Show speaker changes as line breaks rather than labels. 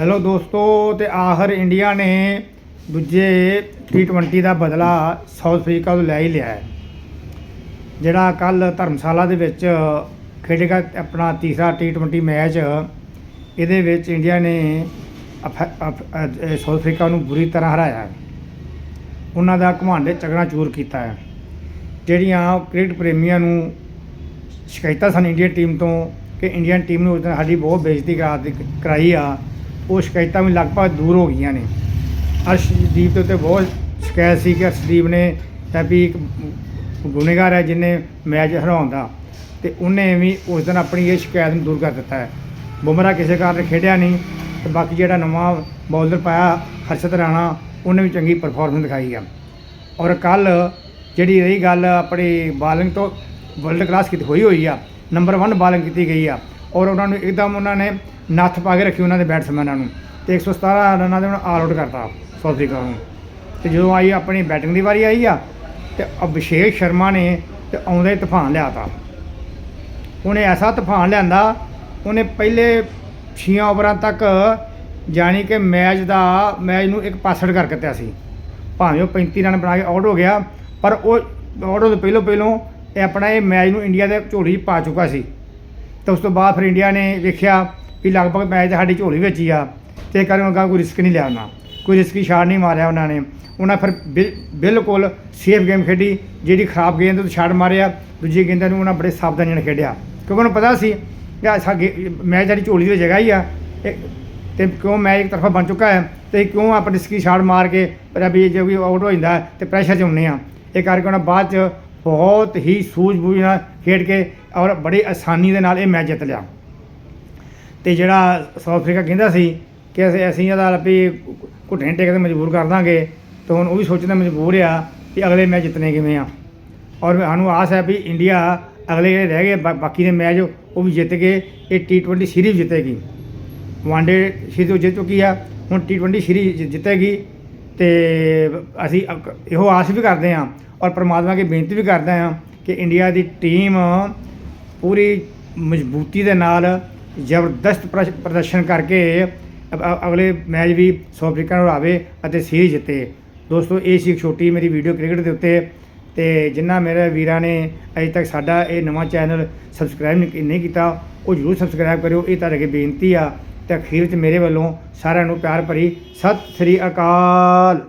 Hello ਦੋਸਤੋ, ਤੇ ਆਖਰ ਇੰਡੀਆ ਨੇ ਦੂਜੇ T20 ਦਾ ਬਦਲਾ ਸਾਊਥ ਅਫਰੀਕਾ ਤੋਂ ਲੈ ਹੀ ਲਿਆ ਹੈ। ਜਿਹੜਾ ਕੱਲ ਧਰਮਸ਼ਾਲਾ ਦੇ ਵਿੱਚ ਖੇਡੇਗਾ ਆਪਣਾ ਤੀਸਰਾ T20 ਮੈਚ, ਇਹਦੇ ਵਿੱਚ ਇੰਡੀਆ ਨੇ ਅਫ- ਸਾਊਥ ਅਫਰੀਕਾ ਨੂੰ ਬੁਰੀ ਤਰ੍ਹਾਂ ਹਰਾਇਆ ਉਹਨਾਂ ਦਾ ਘਮਾਂਡੇ ਚਗਣਾ ਚੂਰ ਕੀਤਾ ਹੈ। ਜਿਹੜੀਆਂ ਕ੍ਰਿਕਟ ਪ੍ਰੇਮੀਆਂ ਨੂੰ ਸ਼ਿਕਾਇਤਾਂ ਸਨ ਇੰਡੀਅਨ ਟੀਮ ਤੋਂ ਕਿ ਇੰਡੀਅਨ ਟੀਮ ਨੂੰ ਉਸ ਦਿਨ ਸਾਡੀ ਬਹੁਤ ਬੇਇੱਜ਼ਤੀ ਕਰਾ ਦਿੱਤੀ- ਕਰਾਈ ਆ ਉਹ ਸ਼ਿਕਾਇਤਾਂ ਵੀ ਲਗਭਗ ਦੂਰ ਹੋ ਗਈਆਂ ਨੇ। ਅਰਸ਼ਦੀਪ ਦੇ ਉੱਤੇ ਬਹੁਤ ਸ਼ਿਕਾਇਤ ਸੀ ਕਿ ਅਰਸ਼ਦੀਪ ਨੇ ਤਾਂ ਵੀ ਇੱਕ ਗੁਨੇਗਾਰ ਹੈ ਜਿਹਨੇ ਮੈਚ ਹਰਾਉਣ ਦਾ ਤੇ ਉਹਨੇ ਵੀ ਉਸ ਦਿਨ ਆਪਣੀ ਇਹ ਸ਼ਿਕਾਇਤ ਨੂੰ ਦੂਰ ਕਰ ਦਿੱਤਾ ਹੈ। ਬੁਮਰਾ ਕਿਸੇ ਕਾਰਨ ਖੇਡਿਆ ਨਹੀਂ ਤੇ ਬਾਕੀ ਜਿਹੜਾ ਨਵਾਂ ਬੌਲਰ ਪਾਇਆ ਹਰਸ਼ਤ ਰਾਣਾ, ਉਹਨੇ ਵੀ ਚੰਗੀ ਪਰਫਾਰਮੈਂਸ ਦਿਖਾਈ ਆ। ਔਰ ਕੱਲ ਜਿਹੜੀ ਰਹੀ ਗੱਲ ਆਪਣੀ ਬਾਲਿੰਗ ਤੋਂ ਵਰਲਡ ਕਲਾਸ ਕੀਤੀ ਹੋਈ ਹੋਈ ਆ ਨੰਬਰ 1 ਬਾਲਿੰਗ ਕੀਤੀ ਗਈ ਆ। ਔਰ ਉਹਨਾਂ ਨੂੰ ਇੱਕਦਮ ਉਹਨਾਂ ਨੇ ਨੱਥ ਪਾ ਕੇ ਰੱਖੀ ਉਹਨਾਂ ਦੇ ਬੈਟਸਮੈਨਾਂ ਨੂੰ ਤੇ 117 ਰਨਾਂ ਦੇ ਉਹਨਾਂ ਆਲ ਆਊਟ ਕਰਤਾ ਸਾਊਥ ਅਫਰੀਕਾ ਨੂੰ। ਤੇ ਜਦੋਂ ਆਈ ਆਪਣੀ ਬੈਟਿੰਗ ਦੀ ਵਾਰੀ ਆਈ ਆ, ਤੇ ਅਭਿਸ਼ੇਕ ਸ਼ਰਮਾ ਨੇ ਤੇ ਆਉਂਦਾ ਹੀ ਤੂਫਾਨ ਲਿਆਤਾ। ਉਹਨੇ ਐਸਾ ਤੂਫਾਨ ਲਿਆਂਦਾ, ਉਹਨੇ ਪਹਿਲੇ 6 ਓਵਰਾਂ ਤੱਕ ਜਾਣੀ ਕਿ ਮੈਚ ਦਾ, ਮੈਚ ਨੂੰ ਇੱਕ ਪਾਸੜ ਕਰ ਦਿੱਤਾ ਸੀ। ਭਾਵੇਂ ਉਹ 35 ਰਨ ਬਣਾ ਕੇ ਆਊਟ ਹੋ ਗਿਆ, ਪਰ ਉਹ ਆਊਟ ਤੋਂ ਪਹਿਲੋਂ ਪਹਿਲੋਂ ਇਹ ਆਪਣਾ ਇਹ ਮੈਚ ਨੂੰ ਇੰਡੀਆ ਦੇ ਝੋਲੀ ਪਾ ਚੁੱਕਾ ਸੀ। ਤੇ ਉਸ ਤੋਂ ਬਾਅਦ ਫਿਰ ਇੰਡੀਆ ਨੇ ਵੇਖਿਆ ਕਿ ਲਗਭਗ ਮੈਚ ਸਾਡੀ ਝੋਲੀ ਵਿੱਚ ਹੀ ਆ, ਤੇ ਕਰਨ ਲੱਗਾ ਕੋਈ ਰਿਸਕ ਨਹੀਂ ਲਿਆ ਉਹਨਾਂ। ਕੋਈ ਰਿਸਕੀ ਸ਼ਾਟ ਨਹੀਂ ਮਾਰਿਆ ਉਹਨਾਂ ਨੇ। ਉਹਨਾਂ ਫਿਰ ਬਿਲ- ਬਿਲਕੁਲ ਸੇਫ ਗੇਮ ਖੇਡੀ, ਜਿਹੜੀ ਖਰਾਬ ਗੇਂਦ ਉਹ ਛਾੜ ਮਾਰਿਆ, ਦੂਜੀ ਗੇਂਦਾਂ ਨੂੰ ਉਹਨਾਂ ਬੜੇ ਸਾਵਧਾਨੀ ਨਾਲ ਖੇਡਿਆ। ਕਿਉਂਕਿ ਉਹਨੂੰ ਪਤਾ ਸੀ ਕਿ ਆਹ ਮੈਚ ਸਾਡੀ ਝੋਲੀ ਦੀ ਜਗ੍ਹਾ ਹੀ ਆ, ਇਹ- ਤੇ ਕਿਉਂ ਮੈਚ ਇੱਕ ਤਰਫਾ ਬਣ ਚੁੱਕਾ ਹੈ, ਤੇ ਕਿਉਂ ਆਪਾਂ ਰਿਸਕੀ ਸ਼ਾਟ ਮਾਰ ਕੇ ਪਰ ਵੀ ਜੇ ਕੋਈ ਆਊਟ ਹੋ ਜਾਂਦਾ ਹੈ ਤੇ ਪ੍ਰੈਸ਼ਰ 'ਚ ਹੁੰਨੇ ਆ ਇਹ ਕਰਕੇ ਉਹਨਾਂ ਬਾਅਦ 'ਚ ਬਹੁਤ ਹੀ ਸੂਝ-ਬੂਝ ਨਾਲ ਖੇਡ ਕੇ ਔਰ ਬੜੀ ਆਸਾਨੀ ਦੇ ਨਾਲ ਇਹ ਮੈਚ ਜਿੱਤ ਲਿਆ। ਤੇ ਜਿਹੜਾ ਸਾਊਥ ਅਫਰੀਕਾ ਕਹਿੰਦਾ ਸੀ ਕਿ ਅਸੀਂ ਅਸੀਂ ਇਹਦਾ ਵੀ ਘੁੱਟਣੇ ਟੇਕ ਤੇ ਮਜਬੂਰ ਕਰ ਦਾਂਗੇ, ਤੇ ਹੁਣ ਉਹ ਵੀ ਸੋਚਣਾ ਮਜਬੂਰ ਆ ਕਿ ਅਗਲੇ ਮੈਚ ਜਿੱਤਣੇ ਕਿਵੇਂ ਆ। ਔਰ ਸਾਨੂੰ ਆਸ ਹੈ ਵੀ ਇੰਡੀਆ ਅਗਲੇ ਜਿਹੜੇ ਰਹਿ ਗਏ ਬਾਕੀ ਦੇ ਮੈਚ ਉਹ ਵੀ ਜਿੱਤ ਕੇ ਇਹ T20 ਸੀਰੀਜ਼ ਜਿੱਤੇਗੀ। ਵਨਡੇ ਸੀਰੀਜ਼ ਉਹ ਜਿੱਤ ਚੁੱਕੀ ਆ, ਹੁਣ T20 ਸੀਰੀਜ਼ ਜਿ- ਜਿੱਤੇਗੀ। ਤੇ ਅਸੀਂ ਇਹੋ ਆਸ ਵੀ ਕਰਦੇ ਹਾਂ ਔਰ ਪ੍ਰਮਾਤਮਾ ਅੱਗੇ ਬੇਨਤੀ ਵੀ ਕਰਦੇ ਹਾਂ ਕਿ ਇੰਡੀਆ ਦੀ ਟੀਮ ਪੂਰੀ ਮਜ਼ਬੂਤੀ ਦੇ ਨਾਲ ਜ਼ਬਰਦਸਤ ਪ੍ਰਸ਼- ਪ੍ਰਦਰਸ਼ਨ ਕਰਕੇ ਅਗਲੇ ਮੈਚ ਵੀ ਸਾਊਥ ਅਫਰੀਕਾ ਨੂੰ ਹਰਾਵੇ ਅਤੇ ਸੀਰੀਜ਼ ਜਿੱਤੇ। ਦੋਸਤੋ, ਇਹ ਸੀ ਛੋਟੀ ਮੇਰੀ ਵੀਡੀਓ ਕ੍ਰਿਕਟ ਦੇ ਉੱਤੇ ਤੇ ਜਿਨ੍ਹਾਂ ਮੇਰੇ ਵੀਰਾਂ ਨੇ ਅਜੇ ਤੱਕ ਸਾਡਾ ਇਹ ਨਵਾਂ ਚੈਨਲ ਸਬਸਕ੍ਰਾਈਬ ਨਹੀਂ ਕੀਤਾ, ਉਹ ਜਰੂਰ ਸਬਸਕ੍ਰਾਈਬ ਕਰਿਓ। ਇਹ ਤੁਹਾਡੇ ਅੱਗੇ ਬੇਨਤੀ ਆ ਤੇ ਅਖੀਰ 'ਚ ਮੇਰੇ ਵੱਲੋਂ ਸਾਰਿਆਂ ਨੂੰ ਪਿਆਰ ਭਰੀ ਸਤਿ ਸ੍ਰੀ ਅਕਾਲ।